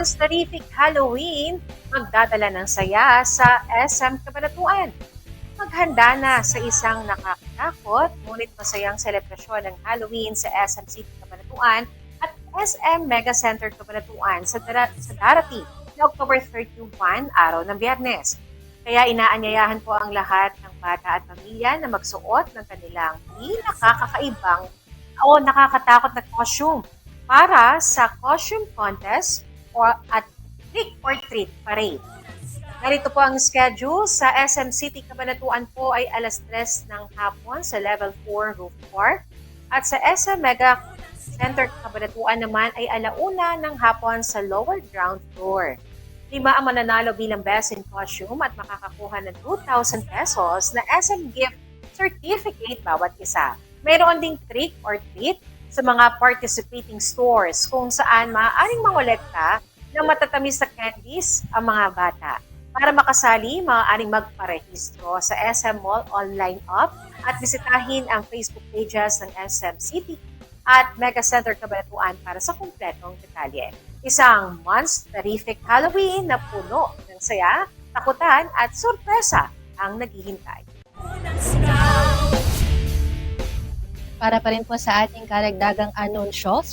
Month's Terrific Halloween, magdadala ng saya sa SM Cabanatuan. Maghanda na sa isang nakakatakot ngunit masayang selebrasyon ng Halloween sa SM City Cabanatuan at SM Mega Center Cabanatuan sa, dara- sa darating na October 31, araw ng Biyernes. Kaya inaanyayahan po ang lahat ng bata at pamilya na magsuot ng kanilang pinakakakaibang o nakakatakot na costume para sa costume contest at trick or treat parade. Narito po ang schedule. Sa SM City Cabanatuan po ay alas 3 ng hapon sa level 4 roof court. At sa SM Mega Center Cabanatuan naman ay alauna ng hapon sa lower ground floor. Lima ang mananalo bilang best in costume at makakakuha ng 2,000 pesos na SM gift certificate bawat isa. Mayroon ding trick or treat sa mga participating stores kung saan maaaring mangolekta ng matatamis na candies ang mga bata. Para makasali, maaaring magparehistro sa SM Mall online app at bisitahin ang Facebook pages ng SM City at Mega Center Cabanatuan para sa kumpletong detalye. Isang month's terrific Halloween na puno ng saya, takutan at sorpresa ang naghihintay. Para pa rin po sa ating karagdagang anunsyo,